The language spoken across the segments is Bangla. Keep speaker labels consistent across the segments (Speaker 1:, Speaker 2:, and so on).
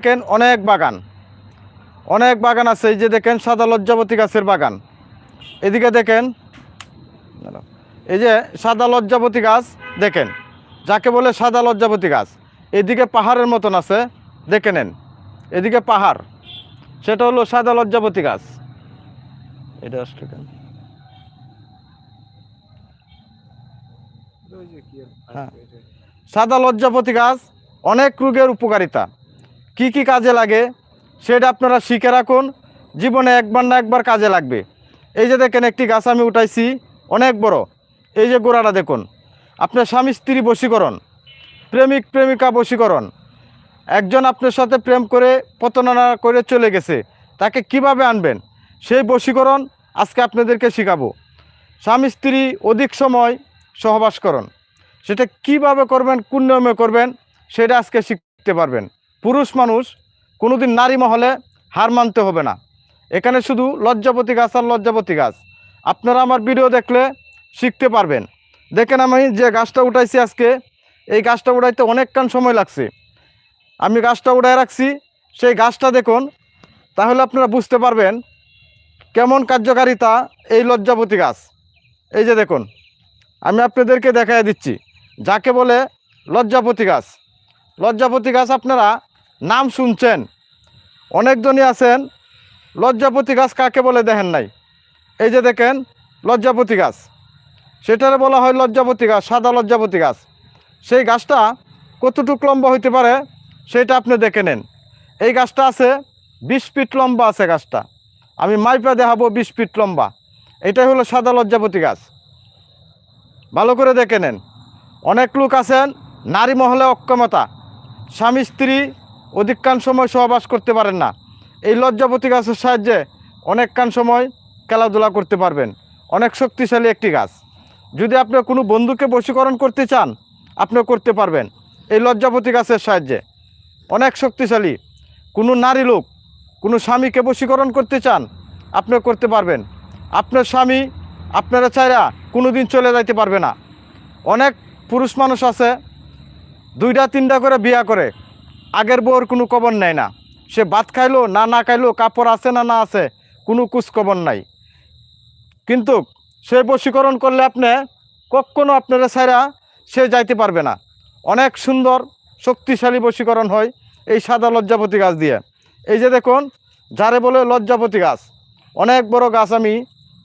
Speaker 1: দেখেন অনেক বাগান। অনেক বাগান আছে, এই যে দেখেন সাদা লজ্জাবতী গাছের বাগান। এদিকে দেখেন, এই যে সাদা লজ্জাবতী গাছ, দেখেন, যাকে বলে সাদা লজ্জাবতী গাছ। এদিকে পাহাড়ের মতন আছে, দেখে নেন। এদিকে পাহাড়, সেটা হলো সাদা লজ্জাবতী গাছ। এটা আসলে কেন? হ্যাঁ। সাদা লজ্জাপতি গাছ, অনেক রোগের উপকারিতা। কি কি কাজে লাগে সেটা আপনারা শিখে রাখুন। জীবনে একবার না একবার কাজে লাগবে। এই যে দেখেন, একটি গাছ আমি উঠাইছি, অনেক বড়। এই যে গোড়াটা দেখুন, আপনার স্বামী স্ত্রী বশীকরণ, প্রেমিক প্রেমিকা বশীকরণ। একজন আপনার সাথে প্রেম করে পতনা করে চলে গেছে, তাকে কীভাবে আনবেন? সেই বশীকরণ আজকে আপনাদেরকে শেখাবো। স্বামী স্ত্রী অধিক সময় সহবাস সেটা কীভাবে করবেন, কোন নিয়মে করবেন, সেটা আজকে শিখতে পারবেন। পুরুষ মানুষ কোনোদিন নারী মহলে হার মানতে হবে না। এখানে শুধু লজ্জাপতি গাছ আর লজ্জাপতি গাছ। আপনারা আমার ভিডিও দেখলে শিখতে পারবেন। দেখেন আমি যে গাছটা উঠাইছি আজকে, এই গাছটা উঠাইতে অনেকক্ষণ সময় লাগছে। আমি গাছটা উঠায় রাখছি, সেই গাছটা দেখুন, তাহলে আপনারা বুঝতে পারবেন কেমন কার্যকারিতা এই লজ্জাপতি গাছ। এই যে দেখুন, আমি আপনাদেরকে দেখাই দিচ্ছি, যাকে বলে লজ্জাপতি গাছ। লজ্জাপতি গাছ আপনারা নাম শুনছেন। অনেকজনই আছেন। লজ্জাপতি গাছ কাকে বলে দেখেন নাই? এই যে দেখেন, লজ্জাপতি গাছ। সেটারে বলা হয় লজ্জাপতি গাছ, সাদা লজ্জাপতি গাছ। সেই গাছটা কতটুক লম্বা হইতে পারে সেটা আপনি দেখে নেন। এই গাছটা আছে বিশ ফিট লম্বা আছে গাছটা। আমি মাইপা দেখাবো বিশ ফিট লম্বা। এটাই হলো সাদা লজ্জাপতি গাছ। ভালো করে দেখে নেন। অনেক লোক আছেন, নারী মহলে অক্ষমতা। স্বামী, স্ত্রী অধিকাংশ সময় সহবাস করতে পারেন না। এই লজ্জাপতি গাছের সাহায্যে অনেকক্ষণ সময় খেলাধুলা করতে পারবেন। অনেক শক্তিশালী একটি গাছ। যদি আপনি কোনো বন্ধুকে বশীকরণ করতে চান আপনি করতে পারবেন এই লজ্জাপতি গাছের সাহায্যে। অনেক শক্তিশালী। কোনো নারী লোক, কোনো স্বামীকে বশীকরণ করতে চান আপনি করতে পারবেন। আপনার স্বামী আপনারা চাইরা কোনো দিন চলে যাইতে পারবে না। অনেক পুরুষ মানুষ আছে, দুইটা তিনটা করে বিয়া করে আগের বউর কোনো খবর নেয় না। সে ভাত খাইলো, না না খাইলো, কাপড় আছে না না আছে, কোনো খবর নাই। কিন্তু সে বশীকরণ করলে আপনি কখনো আপনারা ছাইরা সে যাইতে পারবে না। অনেক সুন্দর, শক্তিশালী বশীকরণ হয় এই সাদা লজ্জাপতি গাছ দিয়ে। এই যে দেখুন, যারে বলে লজ্জাপতি গাছ, অনেক বড় গাছ আমি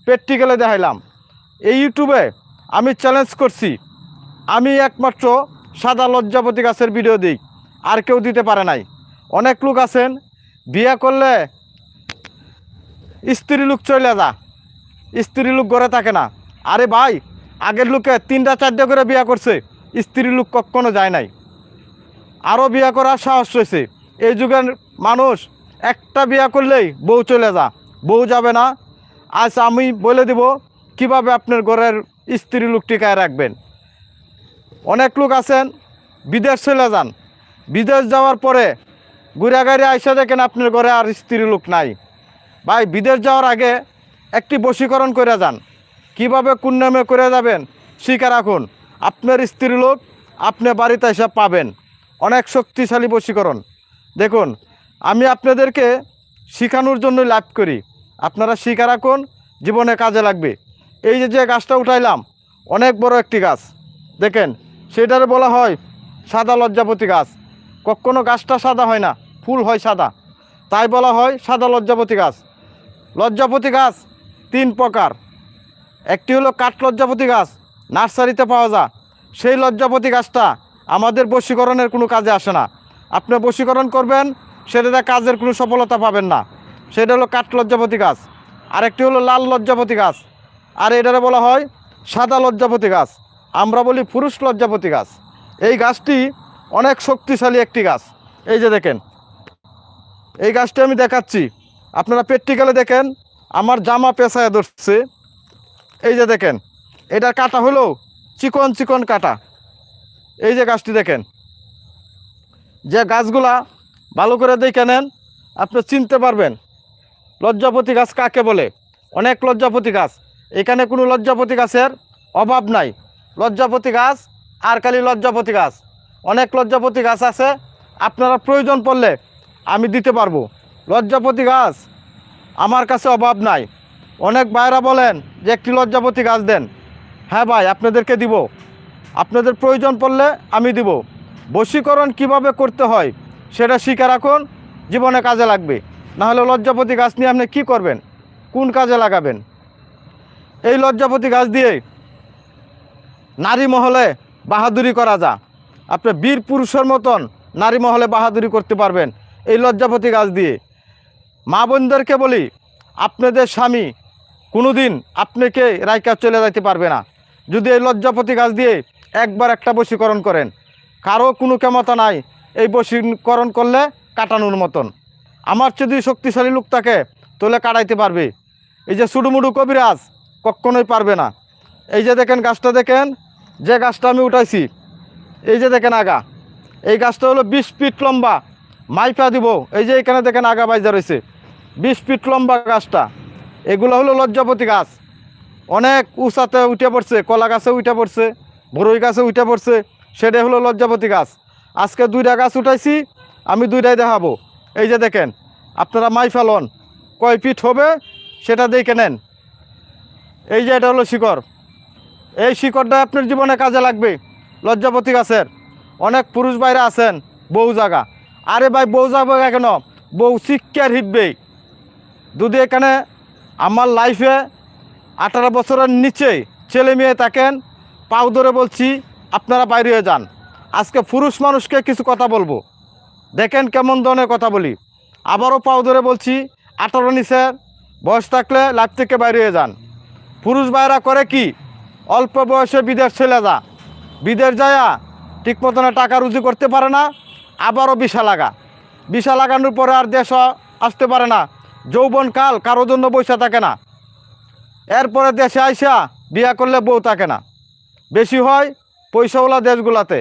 Speaker 1: প্র্যাকটিক্যালে দেখাইলাম। এই ইউটিউবে আমি চ্যালেঞ্জ করছি, আমি একমাত্র সাদা লজ্জাপতি গাছের ভিডিও দিই। আর কেউ দিতে পারে নাই। অনেক লোক আছেন, বিয়ে করলে স্ত্রী লোক চলে যা, স্ত্রী লোক ঘরে থাকে না। আরে ভাই, আগের লোকে তিনটা চারটে করে বিয়ে করছে, স্ত্রী লোক কখনো যায় নাই। আরও বিয়ে করার সাহস রয়েছে। এই যুগের মানুষ একটা বিয়ে করলেই বউ চলে যা, বউ যাবে না। আজ আমি বলে দিব, কীভাবে আপনার ঘরের স্ত্রী লোক টিকায় রাখবেন? অনেক লোক আছেন, বিদেশ চলে যান। বিদেশ যাওয়ার পরে ঘুরে গাড়ি আইসা দেখেন আপনার ঘরে আর স্ত্রী লোক নাই। ভাই, বিদেশ যাওয়ার আগে একটি বশীকরণ করে যান। কীভাবে, কোন নামে করে যাবেন? শিখে রাখুন, আপনার স্ত্রী লোক আপনি বাড়িতে এসে পাবেন। অনেক শক্তিশালী বশীকরণ। দেখুন, আমি আপনাদেরকে শিখানোর জন্য লাভ করি। আপনারা শিখে রাখুন, জীবনে কাজে লাগবে। এই যে যে গাছটা উঠাইলাম, অনেক বড় একটি গাছ। দেখেন, সেটারে বলা হয় সাদা লজ্জাপতি গাছ। কখনো গাছটা সাদা হয় না, ফুল হয় সাদা। তাই বলা হয় সাদা লজ্জাপতি গাছ। লজ্জাপতি গাছ তিন প্রকার। একটি হলো কাঠ লজ্জাপতি গাছ, নার্সারিতে পাওয়া যায়। সেই লজ্জাপতি গাছটা আমাদের বশীকরণের কোনো কাজে আসে না। আপনি বশীকরণ করবেন সেটাতে কাজের কোনো সফলতা পাবেন না। সেটা হলো কাঠ লজ্জাপতি গাছ। আরেকটি হলো লাল লজ্জাপতি গাছ। আর এটারে বলা হয় সাদা লজ্জাপতি গাছ। আমরা বলি পুরুষ লজ্জাপতি গাছ। এই গাছটি অনেক শক্তিশালী একটি গাছ। এই যে দেখেন, এই গাছটি আমি দেখাচ্ছি। আপনারা প্র্যাকটিক্যালে দেখেন, আমার জামা পেঁচায় ধরছে। এই যে দেখেন, এটার কাটা হলো চিকন চিকন কাটা। এই যে গাছটি দেখেন, যে গাছগুলা ভালো করে দেখে নেন, আপনি চিনতে পারবেন। লজ্জাপতি গাছ কাকে বলে? অনেক লজ্জাপতি গাছ। এখানে কোনো লজ্জাপতি গাছের অভাব নাই। লজ্জাপতি গাছ আর খালি লজ্জাপতি গাছ। অনেক লজ্জাপতি গাছ আছে, আপনারা প্রয়োজন পড়লে আমি দিতে পারব। লজ্জাপতি গাছ, আমার কাছে অভাব নাই। অনেক ভাইরা বলেন যে একটি লজ্জাপতি গাছ দেন। হ্যাঁ ভাই, আপনাদেরকে দিব। আপনাদের প্রয়োজন পড়লে আমি দিব। বশীকরণ কীভাবে করতে হয়, সেটা শিখে রাখুন, জীবনে কাজে লাগবে। নাহলে লজ্জাপতি গাছ নিয়ে আপনি কি করবেন? কোন কাজে লাগাবেন? এই লজ্জাপতি গাছ দিয়ে নারী মহলে বাহাদুরি করা যা। আপনি বীর পুরুষের মতন নারী মহলে বাহাদুরি করতে পারবেন এই লজ্জাপতি গাছ দিয়ে। মা বোনদেরকে বলি, আপনাদের স্বামী কোনোদিন আপনাকে রাইকা চলে যাইতে পারবে না। যদি এই লজ্জাপতি গাছ দিয়ে একবার একটা বশীকরণ করেন, কারও কোনো ক্ষমতা নাই এই বশীকরণ করলে কাটানোর মতন। আমার যদি শক্তিশালী লোক থাকে তোলে কাটাইতে পারবে। এই যে সুডুমুডু কবিরাজ কখনোই পারবে না। এই যে দেখেন, গাছটা দেখেন, যে গাছটা আমি উঠাইছি এই যে দেখেন আগা, এই গাছটা হলো বিশ ফিট লম্বা মাইপা দিব। এই যে এখানে দেখেন আগা বাইজা রয়েছে, বিশ ফিট লম্বা গাছটা। এগুলো হলো লজ্জাপতি গাছ। অনেক উঁচাতে উঠে পড়ছে, কলা গাছে উঠে পড়ছে, বরই গাছে উঠে পড়ছে, সেটাই হলো লজ্জাপতি গাছ। আজকে দুইটা গাছ উঠাইছি, আমি দুইটাই দেখাবো। এই যে দেখেন, আপনারা মাই ফেলন কয় ফিট হবে সেটা দেখে নেন। এই যে এটা হলো শিকড়। এই শিকড়টা আপনার জীবনে কাজে লাগবে। লজ্জাপতি গাছের। অনেক পুরুষ বাইরে আছেন বউ জাগা। আরে ভাই, বউ জাগা কেন? বউ শিক্ষার হিটবেই। যদি এখানে আমার লাইফে আঠারো বছরের নিচে ছেলে মেয়ে থাকেন, পাও ধরে বলছি আপনারা বাইরে হয়ে যান। আজকে পুরুষ মানুষকে কিছু কথা বলব। দেখেন কেমন ধরনের কথা বলি। আবারও পাও ধরে বলছি, আঠারো নিচে বয়স থাকলে লাইফ থেকে বাইরে হয়ে যান। পুরুষ ভাইরা করে কি? অল্প বয়সে বিদেশ চলে যা। বিদেশ যায়া ঠিক মতনে টাকা রুজি করতে পারে না, আবারও বিষা লাগা। বিষা লাগানোর পরে আর দেশ আসতে পারে না, যৌবন কাল কারও জন্য বসে থাকে না। এরপরে দেশে আইসা বিয়া করলে বউ থাকে না। বেশি হয় পয়সাওয়ালা দেশগুলাতে,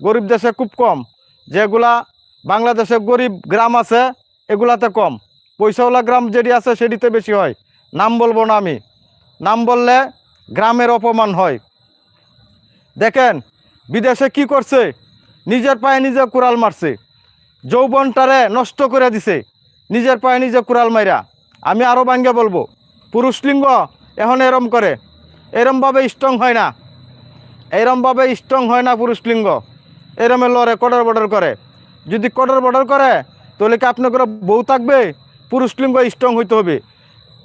Speaker 1: গরিব দেশে খুব কম। যেগুলা বাংলাদেশে গরিব গ্রাম আছে, এগুলাতে কম। পয়সাওয়ালা গ্রাম যেটি আছে সেটিতে বেশি হয়। নাম বলব না আমি। নাম বললে গ্রামের অপমান হয়। দেখেন, বিদেশে কি করছে? নিজের পায়ে নিজে কুড়াল মারছে। যৌবনটারে নষ্ট করে দিছে। নিজের পায়ে নিজে কুড়াল মাইরা। আমি আরও বাঙ্গে বলব, পুরুষ লিঙ্গ এখন এরম করে। এরমভাবে স্ট্রং হয় না। এরমভাবে স্ট্রং হয় না পুরুষ লিঙ্গ। এরমে লড়ে, কডর বর্ডার করে। যদি কডর বর্ডার করে, তাহলে কি আপনার বউ থাকবে? পুরুষ লিঙ্গ স্ট্রং হইতে হবে।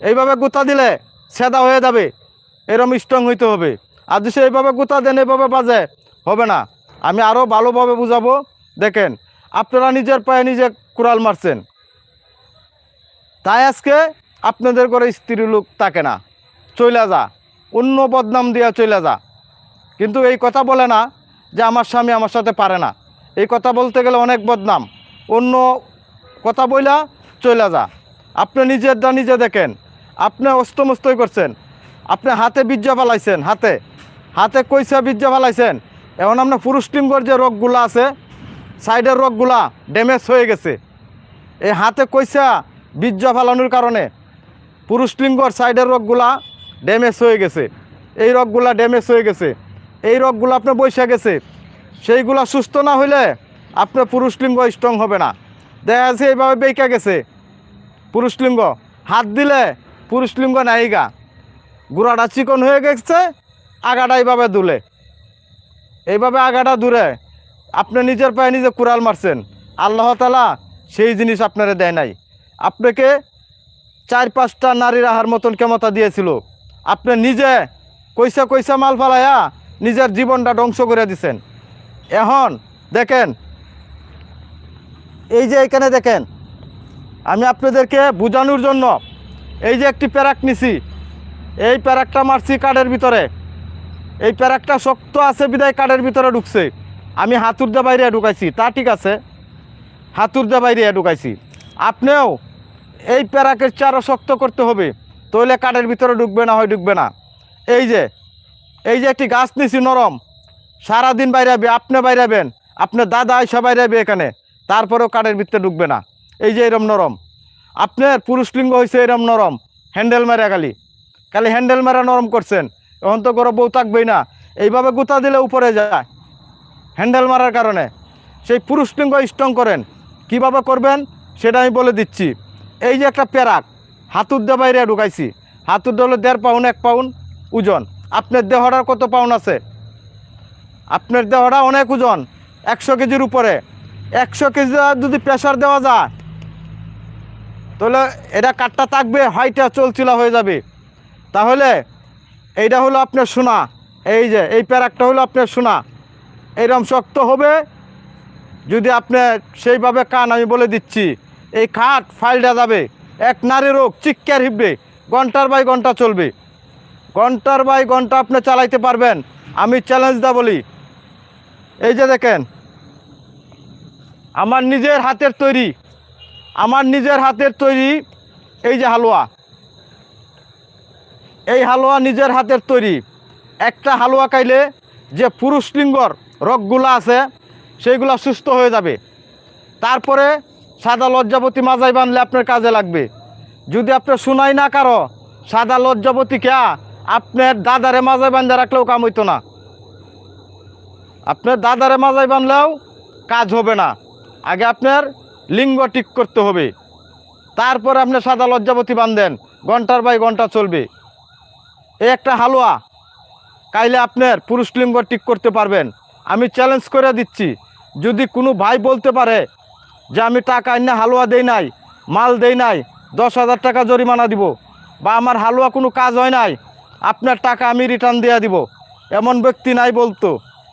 Speaker 1: এইভাবে গুতা দিলে সেদা হয়ে যাবে। এরম স্ট্রং হইতে হবে। আর যদি এইভাবে গুতা দেন এইভাবে বাজে, হবে না। আমি আরও ভালোভাবে বুঝাবো। দেখেন, আপনারা নিজের পায়ে নিজে কুড়াল মারছেন। তাই আজকে আপনাদের করে স্ত্রী লোক থাকে না। চইলা যা, অন্য বদনাম দিয়া চইলা যা। কিন্তু এই কথা বলে না যে আমার স্বামী আমার সাথে পারে না। এই কথা বলতে গেলে অনেক বদনাম। অন্য কথা বইলা চইলা যা। আপনি নিজেরটা নিজে দেখেন। আপনি অস্তমস্তই করছেন। আপনি হাতে বীর্যা ফালাইছেন, হাতে। হাতে কইসা বীর্যা ফালাইছেন। এখন আপনার পুরুষ লিঙ্গর যে রোগগুলো আছে, সাইডের রোগগুলা ড্যামেজ হয়ে গেছে। এই হাতে কইসা বীর্য ফালানোর কারণে পুরুষ লিঙ্গর সাইডের রোগগুলা ড্যামেজ হয়ে গেছে। এই রোগগুলা ড্যামেজ হয়ে গেছে। এই রোগগুলো আপনার বৈশা গেছে। সেইগুলা সুস্থ না হইলে আপনার পুরুষ লিঙ্গ স্ট্রং হবে না। দেখা যাচ্ছে এইভাবে বেঁকা গেছে। পুরুষ লিঙ্গ, হাত দিলে পুরুষ লিঙ্গ নাইগা। গুড়াটা চিকন হয়ে গেছে আগাটা এইভাবে দুলে। এইভাবে আগাটা দূরে আপনি নিজের পায়ে নিজে কুড়াল মারছেন। আল্লাহ তালা সেই জিনিস আপনারা দেয় নাই। আপনাকে চার পাঁচটা নারী রাহার মতন ক্ষমতা দিয়েছিল। আপনি নিজে কইসা কইসা মাল ফালাইয়া নিজের জীবনটা ধ্বংস করে দিছেন। এখন দেখেন, এই যে এখানে দেখেন, আমি আপনাদেরকে বোঝানোর জন্য এই যে একটি প্যারাক নিছি। এই প্যারাকটা মারছি কাঠের ভিতরে। এই প্যারাকটা শক্ত আছে, বিদায় কাঠের ভিতরে ঢুকছে। আমি হাতুর দা বাইরে ঢুকাইছি। তা ঠিক আছে হাতুর দা বাইরে ঢুকাইছি। আপনিও এই প্যারাকের চারও শক্ত করতে হবে। তৈলে কাঠের ভিতরে ঢুকবে না, হয় ঢুকবে না। এই যে এই যে একটি গাছ নিছি নরম। সারাদিন বাইরাবে আপনি বাইরাবেন আপনার দাদা এসে বাইরাবে এখানে। তারপরেও কাঠের ভিতরে ঢুকবে না। এই যে এরম নরম। আপনার পুরুষ লিঙ্গ হয়েছে এরম নরম। হ্যান্ডেল মারা খালি। খালি হ্যান্ডেল মারা নরম করছেন। এখন তো করে বউ থাকবেই না। এইভাবে গুতা দিলে উপরে যায়। হ্যান্ডেল মারার কারণে। সেই পুরুষ লিঙ্গ স্ট্রং করেন। কীভাবে করবেন? সেটা আমি বলে দিচ্ছি। এই যে একটা প্যারাক, হাতুর দিয়ে বাইরে ঢুকাইছি। হাতুর হলো দেড় পাউন্ড, এক পাউন্ড ওজন। আপনার দেহটার কত পাউন্ড আছে? আপনার দেহটা অনেক ওজন, একশো কেজির উপরে। একশো কেজি যদি প্রেশার দেওয়া যায়, তাহলে এটা কাঠটা থাকবে হাইটা চলচিলা হয়ে যাবে। তাহলে এইটা হলো আপনার সোনা। এই যে, এই প্যারাকটা হলো আপনার সোনা। এইরকম শক্ত হবে, যদি আপনি সেইভাবে কান, আমি বলে দিচ্ছি। এই খাট ফাইলটা যাবে। এক নারী রোগ চিক্কার হিববে ঘণ্টার বাই ঘণ্টা চলবে। ঘণ্টার বাই ঘণ্টা আপনি চালাইতে পারবেন। আমি চ্যালেঞ্জ দা বলি। এই যে দেখেন, আমার নিজের হাতের তৈরি। আমার নিজের হাতের তৈরি এই যে হালুয়া। এই হালুয়া নিজের হাতের তৈরি। একটা হালুয়া খাইলে যে পুরুষ লিঙ্গর রোগগুলো আছে, সেইগুলো সুস্থ হয়ে যাবে। তারপরে সাদা লজ্জাবতী মাজাই বানলে আপনার কাজে লাগবে। যদি আপনার শুনাই না কারও, সাদা লজ্জাবতী কেয়া আপনার দাদারে মাজাই বান্ধা রাখলেও কাম হইতো না। আপনার দাদারে মাজাই বানলেও কাজ হবে না। আগে আপনার লিঙ্গ ঠিক করতে হবে। তারপরে আপনি সাদা লজ্জাবতী বান্ধেন। ঘণ্টার বাই ঘণ্টা চলবে। এই একটা হালুয়া। কাইলে আপনার পুরুষ লিঙ্গ ঠিক করতে পারবেন। আমি চ্যালেঞ্জ করে দিচ্ছি। যদি কোনো ভাই বলতে পারে যে আমি টাকা এনে হালুয়া দেই নাই, মাল দেই নাই, দশ হাজার টাকা জরিমানা দিব বা আমার হালুয়া কোনো কাজ হয় নাই, আপনার টাকা আমি রিটার্ন দিয়ে দিব। এমন ব্যক্তি নাই বলতো।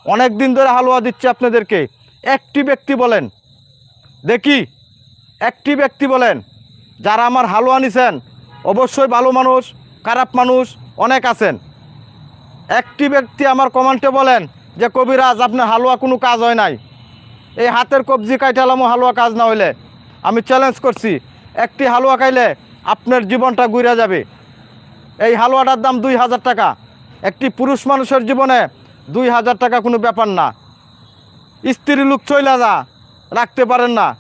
Speaker 1: অনেক দিন ধরে হালুয়া দিচ্ছে আপনাদেরকে। একটি ব্যক্তি বলেন। দেখি। একটি ব্যক্তি বলেন, যারা আমার হালুয়া নিছেন, অবশ্যই ভালো মানুষ, খারাপ মানুষ অনেক আছেন। একটি ব্যক্তি আমার কমেন্টে বলেন যে, কবিরাজ, আপনার হালুয়া কোনো কাজ হয় নাই। এই হাতের কবজি কাইটালামও হালুয়া কাজ না হইলে। আমি চ্যালেঞ্জ করছি, একটি হালুয়া খাইলে আপনার জীবনটা ঘুরে যাবে। এই হালুয়াটার দাম দুই হাজার টাকা। একটি পুরুষ মানুষের জীবনে দুই হাজার টাকা কোনো ব্যাপার না। স্ত্রী লোক চইলা যা, রাখতে পারেন না।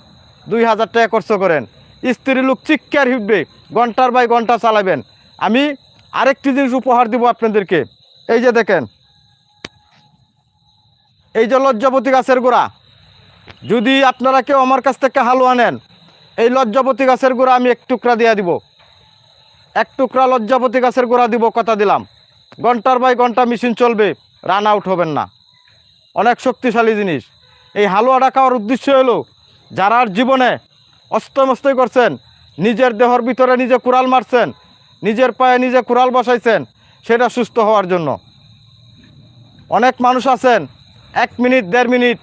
Speaker 1: দুই হাজার টাকা খরচ করেন। স্ত্রী লোক চিৎকার হিটবে ঘণ্টার বাই ঘণ্টা চালাবেন। আমি আরেকটি জিনিস উপহার দিব আপনাদেরকে। এই যে দেখেন। এই যে লজ্জাপতি গাছের গোড়া। যদি আপনারা কেউ আমার কাছ থেকে হালুয়া নেন, এই লজ্জাপতি গাছের গোড়া আমি এক টুকরা দিয়ে দিব। এক টুকরা লজ্জাপতি গাছের গোড়া দিব, কথা দিলাম। ঘণ্টার বাই ঘণ্টা মেশিন চলবে, রান আউট হবেন না। অনেক শক্তিশালী জিনিস। এই হালুয়াটা খাওয়ার উদ্দেশ্য হলো যারার জীবনে অস্তমস্তই করছেন, নিজের দেহর ভিতরে নিজে কুড়াল মারছেন নিজের পায়ে নিজে কুড়াল বসাইছেন, সেটা সুস্থ হওয়ার জন্য। অনেক মানুষ আছেন, এক মিনিট, দেড় মিনিট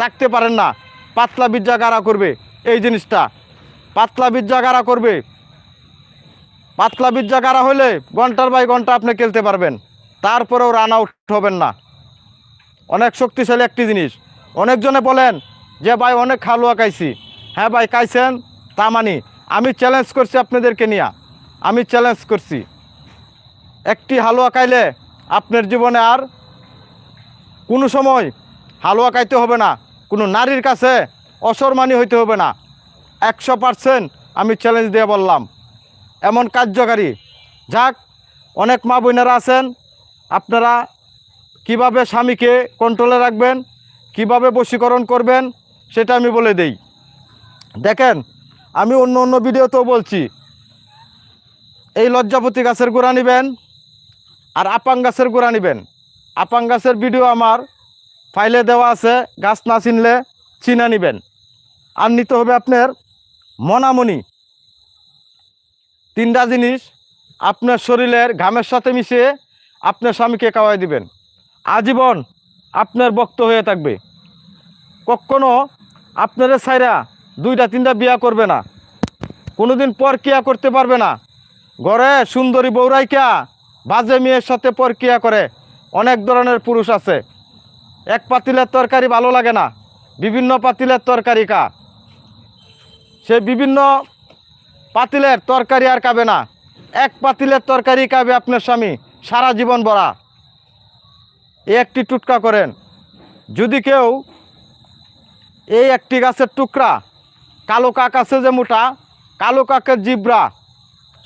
Speaker 1: থাকতে পারেন না, পাতলা বিজ্জা গাড়া করবে, এই জিনিসটা। পাতলা বিজ্জা গাড়া করবে। পাতলা বিজ্জা গাড়া হলে ঘণ্টার বাই ঘণ্টা আপনি খেলতে পারবেন, তারপরেও রান আউট হবেন না। অনেক শক্তিশালী একটি জিনিস। অনেকজনে বলেন যে, ভাই, অনেক হালুয়া খাইছি। হ্যাঁ ভাই, খাইছেন, তা মানি। আমি চ্যালেঞ্জ করছি আপনাদেরকে নিয়ে। আমি চ্যালেঞ্জ করছি। একটি হালুয়া খাইলে আপনার জীবনে আর কোনো সময় হালুয়া খাইতে হবে না, কোনো নারীর কাছে অসরমানি হইতে হবে না। একশো পারসেন্ট আমি চ্যালেঞ্জ দিয়ে বললাম। এমন কার্যকারী, যাক, অনেক মা বোনেরা আছেন, আপনারা কীভাবে স্বামীকে কন্ট্রোলে রাখবেন, কীভাবে বশীকরণ করবেন, সেটা আমি বলে দেই। দেখেন, আমি অন্য অন্য ভিডিওতেও বলছি। এই লজ্জাপতি গাছের গোড়া নেবেন আর আপাং গাছের গোড়া নেবেন। আপাং গাছের ভিডিও আমার ফাইলে দেওয়া আছে, গাছ না চিনলে চিনা নেবেন। আর নিতে হবে আপনার মনামনি। তিনটা জিনিস আপনার শরীরের ঘামের সাথে মিশিয়ে আপনার স্বামীকে খাওয়াই দিবেন। আজীবন আপনার বক্ত হয়ে থাকবে। কখনো আপনার সাইরা দুইটা, তিনটা বিয়া করবে না। কোনোদিন পরকিয়া করতে পারবে না। ঘরে সুন্দরী বৌরাইকা বাজে মেয়ের সাথে পরকিয়া করে, অনেক ধরনের পুরুষ আছে। এক পাতিলের তরকারি ভালো লাগে না, বিভিন্ন পাতিলের তরকারি কা সে বিভিন্ন পাতিলের তরকারি আর খাবে না। এক পাতিলের তরকারি খাবে আপনার স্বামী, সারা জীবন ভরা। একটি টুটকা করেন। যদি কেউ এই একটি গাছের টুকরা, কালো কাক আছে যে মোটা, কালো কাকের জিব্রা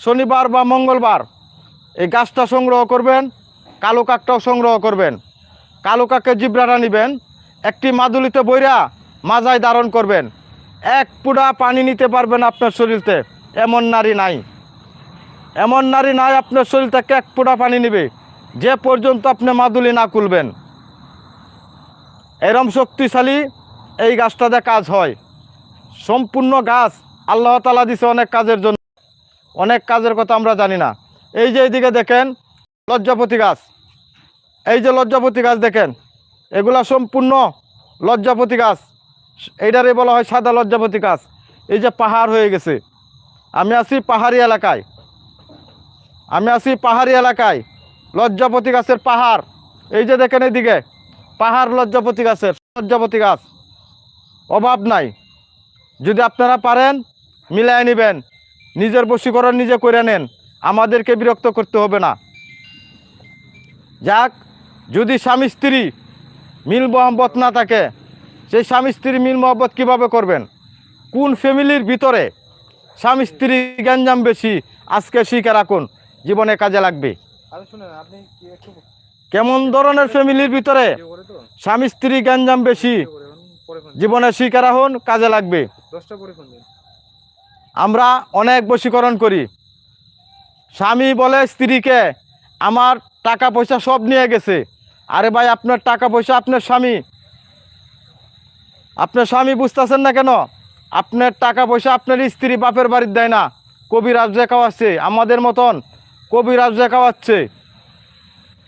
Speaker 1: শনিবার বা মঙ্গলবার এই গাছটা সংগ্রহ করবেন, কালো কাকটাও সংগ্রহ করবেন। কালো কাকের জিব্রাটা নেবেন, একটি মাদুলিতে বইরা মাজায় ধারণ করবেন। এক পুডা পানি নিতে পারবেন আপনার শরীরতে, এমন নারী নাই। এমন নারী নাই আপনার শরীর থেকে এক পুডা পানি নেবে, যে পর্যন্ত আপনি মাদুলি না খুলবেন। এরম শক্তিশালী এই গাছটাতে কাজ হয়। সম্পূর্ণ গাছ আল্লাহ তালা দিছে অনেক কাজের জন্য। অনেক কাজের কথা আমরা জানি না। এই যে এইদিকে দেখেন, লজ্জাপতি গাছ। এই যে লজ্জাপতি গাছ দেখেন, এগুলা সম্পূর্ণ লজ্জাপতি গাছ। এইটারে বলা হয় সাদা লজ্জাপতি গাছ। এই যে পাহাড় হয়ে গেছে। আমি আছি পাহাড়ি এলাকায়। আমি আছি পাহাড়ি এলাকায়। লজ্জাপতি গাছের পাহাড়। এই যে দেখেন এইদিকে, পাহাড় লজ্জাপতি গাছের, লজ্জাপতি গাছ। অভাব নাই। যদি আপনারা পারেন মিলাই নেবেন। নিজের বশীকরণ নিজে করে নেন। আমাদেরকে বিরক্ত করতে হবে না। যাক, যদি স্বামী স্ত্রী মিল মোহাম্মত না থাকে, সেই স্বামী স্ত্রী মিল মোহাম্মত কীভাবে করবেন? কোন ফ্যামিলির ভিতরে স্বামী স্ত্রী গ্যাঞ্জাম বেশি? আজকে শিখে রাখুন, জীবনে কাজে লাগবে। কেমন ধরনের ফ্যামিলির ভিতরে স্বামী স্ত্রী গ্যাঞ্জাম বেশি। জীবনে শিখে রাখুন, কাজে লাগবে
Speaker 2: দশটা করে ফোন দিন
Speaker 1: আমরা অনেক বশীকরণ করি। স্বামী বলে স্ত্রীকে, আমার টাকা পয়সা সব নিয়ে গেছে। আরে ভাই, আপনার টাকা পয়সা আপনার স্বামী। আপনার স্বামী বুঝতেছেন না কেন? আপনার টাকা পয়সা আপনার স্ত্রী বাপের বাড়ির দেয় না। কবিরাজ খাওয়াচ্ছে, আমাদের মতন কবিরাজ খাওয়াচ্ছে।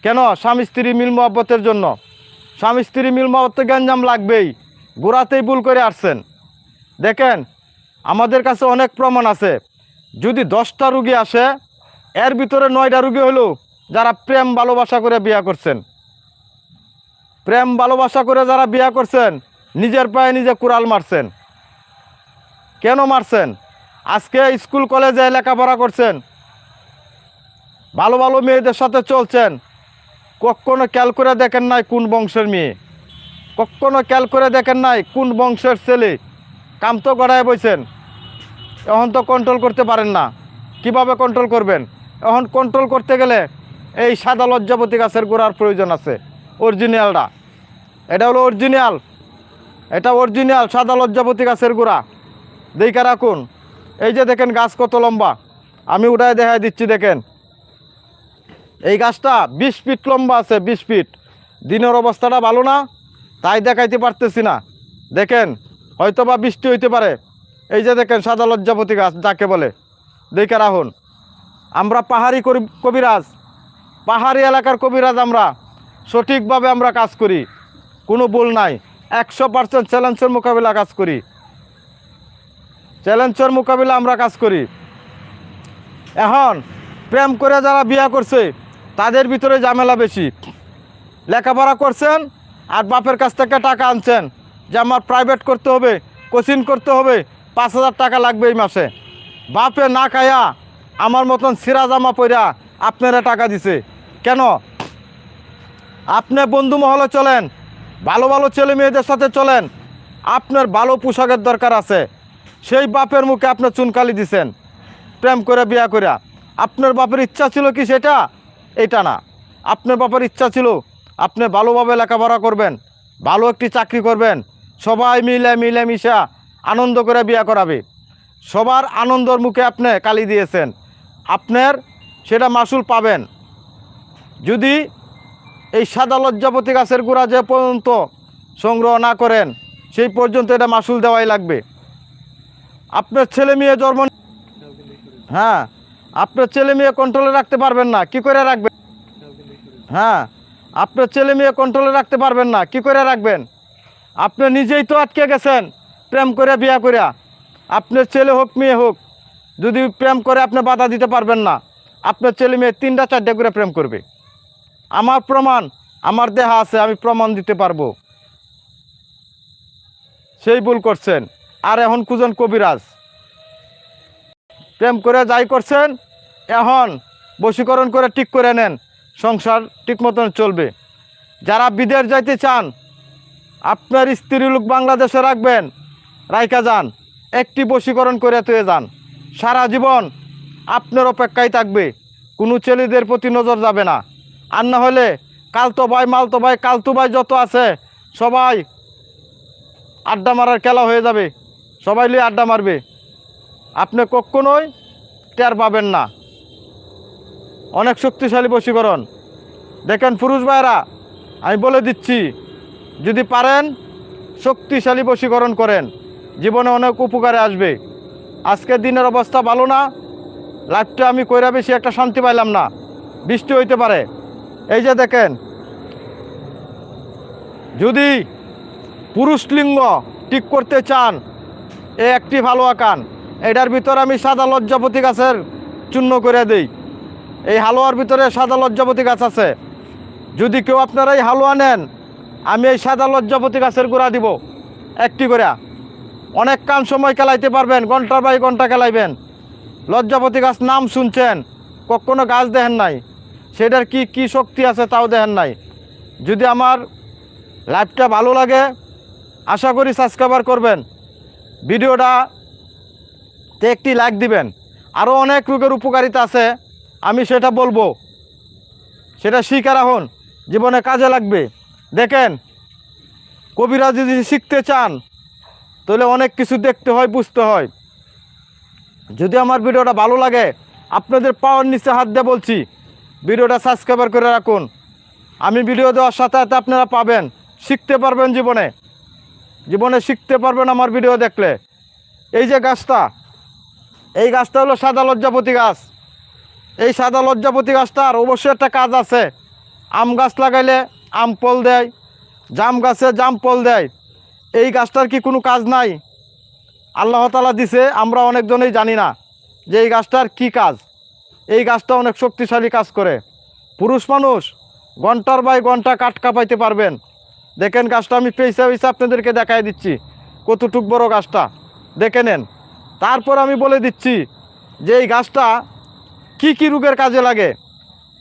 Speaker 1: কেন? স্বামী স্ত্রী মিল মহব্বতের জন্য। স্বামী স্ত্রী মিল মহব্বতে গ্যাঞ্জাম লাগবেই। গোড়াতেই ভুল করে আসছেন। দেখেন আমাদের কাছে অনেক প্রমাণ আছে। যদি দশটা রুগী আসে, এর ভিতরে নয়টা রুগী হলো যারা প্রেম ভালোবাসা করে বিয়া করছেন। প্রেম ভালোবাসা করে যারা বিয়া করছেন, নিজের পায়ে নিজে কুড়াল মারছেন। কেন মারছেন? আজকে স্কুল, কলেজে লেখাপড়া করছেন। ভালো ভালো মেয়েদের সাথে চলছেন। কখনো খেয়াল করে দেখেন নাই কোন বংশের মেয়ে। কখনো খেয়াল করে দেখেন নাই কোন বংশের ছেলে। কাম তো গড়ায় বইছেন। এখন তো কন্ট্রোল করতে পারেন না। কীভাবে কন্ট্রোল করবেন? এখন কন্ট্রোল করতে গেলে এই সাদা লজ্জাপতি গাছের গোড়ার প্রয়োজন আছে অরিজিনালটা এটা হলো অরিজিনাল এটা অরিজিনাল সাদা লজ্জাপতি গাছের গোড়া। দেখে রাখুন। এই যে দেখেন গাছ কত লম্বা। আমি উঠায় দেখাই দিচ্ছি, দেখেন। এই গাছটা বিশ ফিট লম্বা আছে, বিশ ফিট। দিনের অবস্থাটা ভালো না, তাই দেখাইতে পারতেছি না। দেখেন হয়তো বা বৃষ্টি হইতে পারে। এই যে দেখেন সাদা লজ্জাপতি গাছ, যাকে বলে। দেখে রাখুন। আমরা পাহাড়ি কবিরাজ। পাহাড়ি এলাকার কবিরাজ আমরা। সঠিকভাবে আমরা কাজ করি। কোনো ভুল নাই। একশো পার্সেন্ট চ্যালেঞ্জের মোকাবিলা কাজ করি। চ্যালেঞ্জের মোকাবিলা আমরা কাজ করি। এখন প্রেম করে যারা বিয়া করছে, তাদের ভিতরে ঝামেলা বেশি। লেখাপড়া করছেন আর বাপের কাছ থেকে টাকা আনছেন। যে আমার প্রাইভেট করতে হবে কোচিং করতে হবে পাঁচ হাজার টাকা লাগবে এই মাসে। বাপে না খায়া আমার মতন সিরা জামা পইরা আপনারা টাকা দিছে। কেন? আপনি বন্ধু মহলে চলেন, ভালো ভালো ছেলে মেয়েদের সাথে চলেন, আপনার ভালো পোশাকের দরকার আছে। সেই বাপের মুখে আপনার চুনকালি দিছেন, প্রেম করে বিয়া করিয়া আপনার বাপের ইচ্ছা ছিল কি সেটা? এটা না। আপনার বাপের ইচ্ছা ছিল, আপনি ভালোভাবে লেখাপড়া করবেন, ভালো একটি চাকরি করবেন, সবাই মিলে মিলে মিশা আনন্দ করে বিয়া করাবে। সবার আনন্দর মুখে আপনি কালি দিয়েছেন। আপনার সেটা মাসুল পাবেন। যদি এই সাদা লজ্জাপতি গাছের গোড়া যে পর্যন্ত সংগ্রহ না করেন, সেই পর্যন্ত এটা মাসুল দেওয়াই লাগবে। আপনার ছেলে মেয়ে জন্ম হ্যাঁ আপনার ছেলে মেয়ে কন্ট্রোলে রাখতে পারবেন না, কি করে রাখবেন? হ্যাঁ আপনার ছেলে মেয়ে কন্ট্রোলে রাখতে পারবেন না, কি করে রাখবেন? আপনি নিজেই তো আটকে গেছেন। প্রেম করে বিয়া করিয়া আপনার ছেলে হোক, মেয়ে হোক, যদি প্রেম করে আপনি বাধা দিতে পারবেন না, আপনার ছেলে মেয়ে তিনটা চারটে করে প্রেম করবে। আমার প্রমাণ, আমার দেহা আছে, আমি প্রমাণ দিতে পারব। সেই ভুল করছেন। আর এখন কুজন কবিরাজ। প্রেম করে যাই করছেন, এখন বশীকরণ করে ঠিক করে নেন, সংসার ঠিক মতন চলবে। যারা বিদেশ যাইতে চান, আপনার স্ত্রী লোক বাংলাদেশে রাখবেন রাইকা যান, একটি বশীকরণ করে তুয়ে যান। সারা জীবন আপনার অপেক্ষায় থাকবে, কোনো ছেলেদের প্রতি নজর যাবে না। আর না হলে কালতো ভাই, মালতো ভাই, কালতু ভাই যত আছে, সবাই আড্ডা মারার খেলা হয়ে যাবে। সবাই লিয়ে আড্ডা মারবে। আপনি কখনোই টের পাবেন না। অনেক শক্তিশালী বশীকরণ। দেখেন পুরুষ ভাইরা আমি বলে দিচ্ছি, যদি পারেন শক্তিশালী বশীকরণ করেন। জীবনে অনেক উপকারে আসবে। আজকের দিনের অবস্থা ভালো না, লাইফটা আমি কইরা বেশি একটা শান্তি পাইলাম না। বৃষ্টি হইতে পারে। এই যে দেখেন, যদি পুরুষ লিঙ্গ ঠিক করতে চান, এ একটি ভালো আকান এটার ভিতর আমি সাদা লজ্জাপতি গাছের চূর্ণ করে দেই। এই হালুয়ার ভিতরে সাদা লজ্জাপতি গাছ আছে। যদি কেউ আপনারা এই হালুয়া নেন, আমি এই সাদা লজ্জাপতি গাছের গোড়া দিব। একটি করে অনেক কান সময় খেলাইতে পারবেন ঘণ্টার বাই ঘণ্টা খেলাইবেন। লজ্জাপতি গাছ নাম শুনছেন, কখনো গাছ দেখেন নাই। সেটার কি কি শক্তি আছে তাও দেখেন নাই। যদি আমার লাইভটা ভালো লাগে, আশা করি সাবস্ক্রাইবার করবেন। ভিডিওটা তে একটি লাইক দিবেন। আরও অনেক রোগের উপকারিতা আছে, আমি সেটা বলব। সেটা শিকার হন, জীবনে কাজে লাগবে। দেখেন কবিরা যদি শিখতে চান তাহলে অনেক কিছু দেখতে হয়, বুঝতে হয়। যদি আমার ভিডিওটা ভালো লাগে, আপনাদের পাওয়ার নিচে হাত দিয়ে বলছি, ভিডিওটা সাবস্ক্রাইবার করে রাখুন। আমি ভিডিও দেওয়ার সাথে সাথে আপনারা পাবেন, শিখতে পারবেন জীবনে। জীবনে শিখতে পারবেন আমার ভিডিও দেখলে। এই যে গাছটা, এই গাছটা হলো সাদা লজ্জাপতি গাছ। এই সাদা লজ্জাপতি গাছটার অবশ্যই একটা কাজ আছে। আম গাছ লাগাইলে আম ফল দেয়, জাম গাছে জাম ফল দেয়। এই গাছটার কি কোনো কাজ নাই? আল্লাহ তালা দিছে, আমরা অনেকজনেই জানি না যে এই গাছটার কি কাজ। এই গাছটা অনেক শক্তিশালী কাজ করে। পুরুষ মানুষ ঘণ্টার বাই ঘণ্টা কাঠ কাপাইতে পারবেন। দেখেন গাছটা, আমি পেয়েছে পেয়েছে আপনাদেরকে দেখাই দিচ্ছি, কতটুক বড় গাছটা। দেখে নেন। তারপর আমি বলে দিচ্ছি যে এই গাছটা কি কি রোগের কাজে লাগে।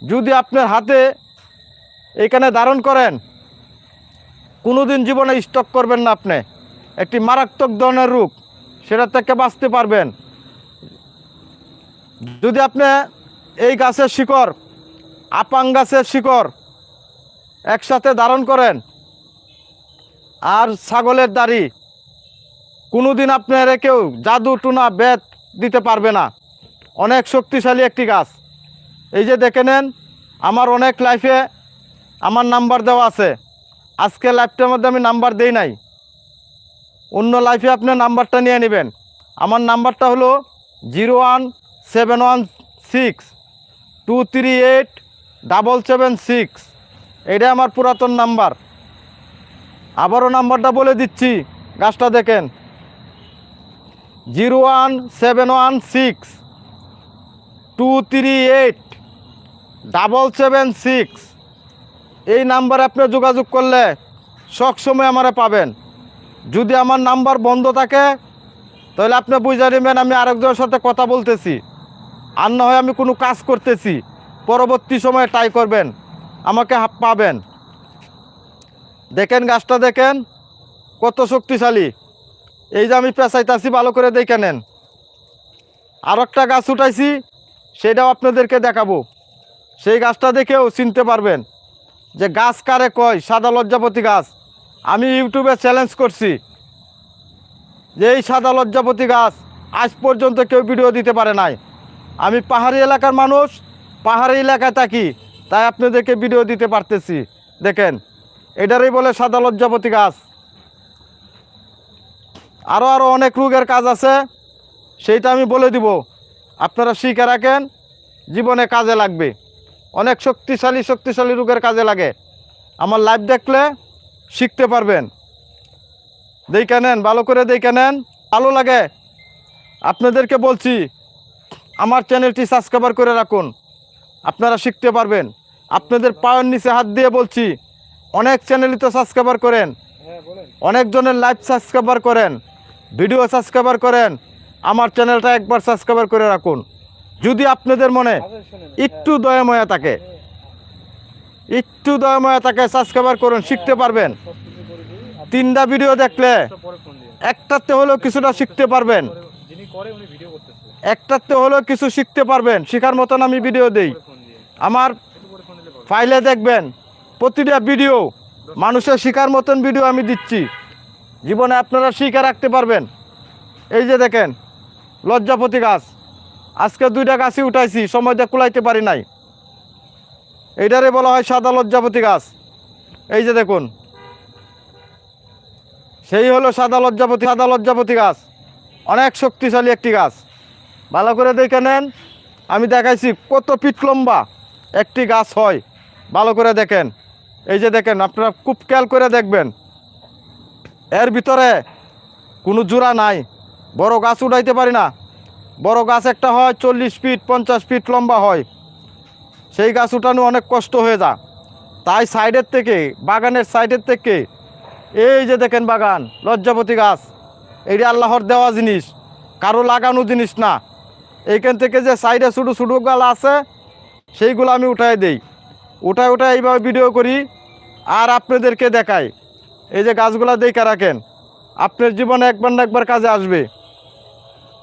Speaker 1: যদি আপনার হাতে এখানে ধারণ করেন কোনোদিন জীবনে স্টক করবেন না আপনি। একটি মারাত্মক ধরনের রোগ, সেটা থেকে বাঁচতে পারবেন। যদি আপনি এই গাছের শিকড়, আপাং গাছের শিকড় একসাথে ধারণ করেন, আর ছাগলের দাড়ি, কোনোদিন আপনার কেউ জাদু, টুনা, বেত দিতে পারবে না। অনেক শক্তিশালী একটি গাছ। এই যে দেখে নেন, আমার অনেক লাইফে আমার নাম্বার দেওয়া আছে। আজকে লাইফটার মধ্যে আমি নাম্বার দেই নাই। অন্য লাইফে আপনি নাম্বারটা নিয়ে নেবেন। আমার নাম্বারটা হলো zero one seven one six two three eight double seven six এটা আমার পুরাতন নাম্বার আবারও নাম্বারটা বলে দিচ্ছি, গাছটা দেখেন। Zero one seven one six two three eight double seven six এই নাম্বারে আপনি যোগাযোগ করলে সব সময় আমারে পাবেন। যদি আমার নাম্বার বন্ধ থাকে, তাহলে আপনি বুঝে নেবেন আমি আরেকজনের সাথে কথা বলতেছি। আর না হয় আমি কোনো কাজ করতেছি। পরবর্তী সময়ে ট্রাই করবেন, আমাকে পাবেন। দেখেন গাছটা, দেখেন, কত শক্তিশালী। এই যে আমি পেঁচাইতাছি, ভালো করে দেখে নেন। আর একটা গাছ উঠাইছি, সেটাও আপনাদেরকে দেখাবো। সেই গাছটা দেখেও চিনতে পারবেন। যে গাছ কারে কয়? সাদা লজ্জাপতি গাছ। আমি ইউটিউবে চ্যালেঞ্জ করছি যে এই সাদা লজ্জাপতি গাছ আজ পর্যন্ত কেউ ভিডিও দিতে পারে নাই। আমি পাহাড়ি এলাকার মানুষ, পাহাড়ি এলাকায় থাকি, তাই আপনাদেরকে ভিডিও দিতে পারতেছি। দেখেন, এটারই বলে সাদা লজ্জাপতি গাছ। আরও আরও অনেক রোগের কাজ আছে, সেইটা আমি বলে দিব। আপনারা শিখে রাখেন, জীবনে কাজে লাগবে। অনেক শক্তিশালী শক্তিশালী রোগের কাজে লাগে। আমার লাইভ দেখলে শিখতে পারবেন। দেখে নেন ভালো করে দেখে নেন ভালো লাগে। আপনাদেরকে বলছি আমার চ্যানেলটি সাবস্ক্রাইবার করে রাখুন। আপনারা শিখতে পারবেন। আপনাদের পায়ের নিচে হাত দিয়ে বলছি অনেক চ্যানেলই তো সাবস্ক্রাইবার করেন। অনেকজনের লাইভ সাবস্ক্রাইবার করেন। ভিডিও সাবস্ক্রাইবার করেন। আমার চ্যানেলটা একবার সাবস্ক্রাইবার করে রাখুন। যদি আপনাদের মনে একটু দয়াময়া থাকে, একটু দয়াময়া থাকে সাবস্ক্রাইবার করুন, শিখতে পারবেন। তিনটা ভিডিও দেখলে একটাতে হলেও কিছুটা শিখতে পারবেন। একটাতে হলেও কিছু শিখতে পারবেন। শেখার মতন আমি ভিডিও দেই। আমার ফাইলে দেখবেন, প্রতিটা ভিডিও মানুষের শিকার মতন ভিডিও আমি দিচ্ছি। জীবনে আপনারা শিখে রাখতে পারবেন। এই যে দেখেন, লজ্জাপতি গাছ। আজকে দুইটা গাছই উঠাইছি, সময় দিয়ে কুলাইতে পারি নাই। এইটারে বলা হয় সাদা লজ্জাপতি গাছ। এই যে দেখুন, সেই হলো সাদা লজ্জাপতি সাদা লজ্জাপতি গাছ। অনেক শক্তিশালী একটি গাছ। ভালো করে দেখে নেন, আমি দেখাইছি কত ফিট লম্বা একটি গাছ হয়। ভালো করে দেখেন। এই যে দেখেন, আপনারা খুব খেয়াল করে দেখবেন। এর ভিতরে কোনো জোড়া নাই। বড় গাছ উঠাইতে পারি না। বড় গাছ একটা হয়, চল্লিশ ফিট, পঞ্চাশ ফিট লম্বা হয়। সেই গাছ উঠানো অনেক কষ্ট হয়ে যা তাই সাইডের থেকে, বাগানের সাইডের থেকে, এই যে দেখেন বাগান, লজ্জাপতি গাছ। এইটা আল্লাহর দেওয়া জিনিস, কারও লাগানো জিনিস না। এইখান থেকে যে সাইডে ছোটো ছোটো গাল আছে, সেইগুলো আমি উঠাই দেই। উঠায় উঠায় এইভাবে ভিডিও করি, আর আপনাদেরকে দেখাই। এই যে গাছগুলো দেখে রাখেন, আপনার জীবনে একবার না একবার কাজে আসবে।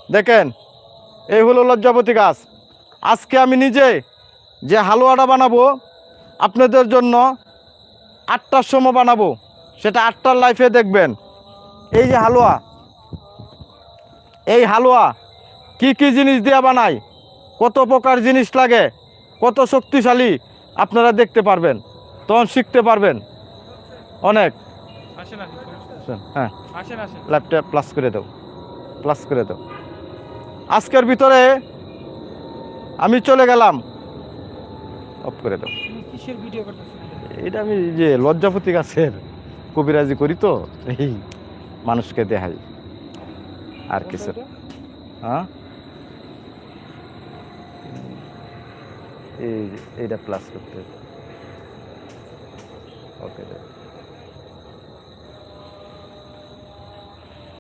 Speaker 1: দেখেন এই হলো লজ্জাপতি গাছ। আজকে আমি নিজে যে হালুয়াটা বানাবো আপনাদের জন্য আটটার সময় বানাবো। সেটা আটটার লাইফে দেখবেন। এই যে হালুয়া এই হালুয়া কি কি জিনিস দিয়ে বানাই কত প্রকার জিনিস লাগে কত শক্তিশালী আপনারা দেখতে পারবেন তখন শিখতে পারবেন। অনেক। হ্যাঁ। ল্যাপটপ প্লাস করে দাও প্লাস করে দাও। আজকের ভিতরে আমি চলে গেলাম। অফ করে দাও।
Speaker 2: কিসের ভিডিও
Speaker 1: এটা আমি যে লজ্জাপতি গাছের কবিরাজি করি তো এই মানুষকে দেখাই। আর কিছু হ্যাঁ? এই প্লাস করতে। ওকে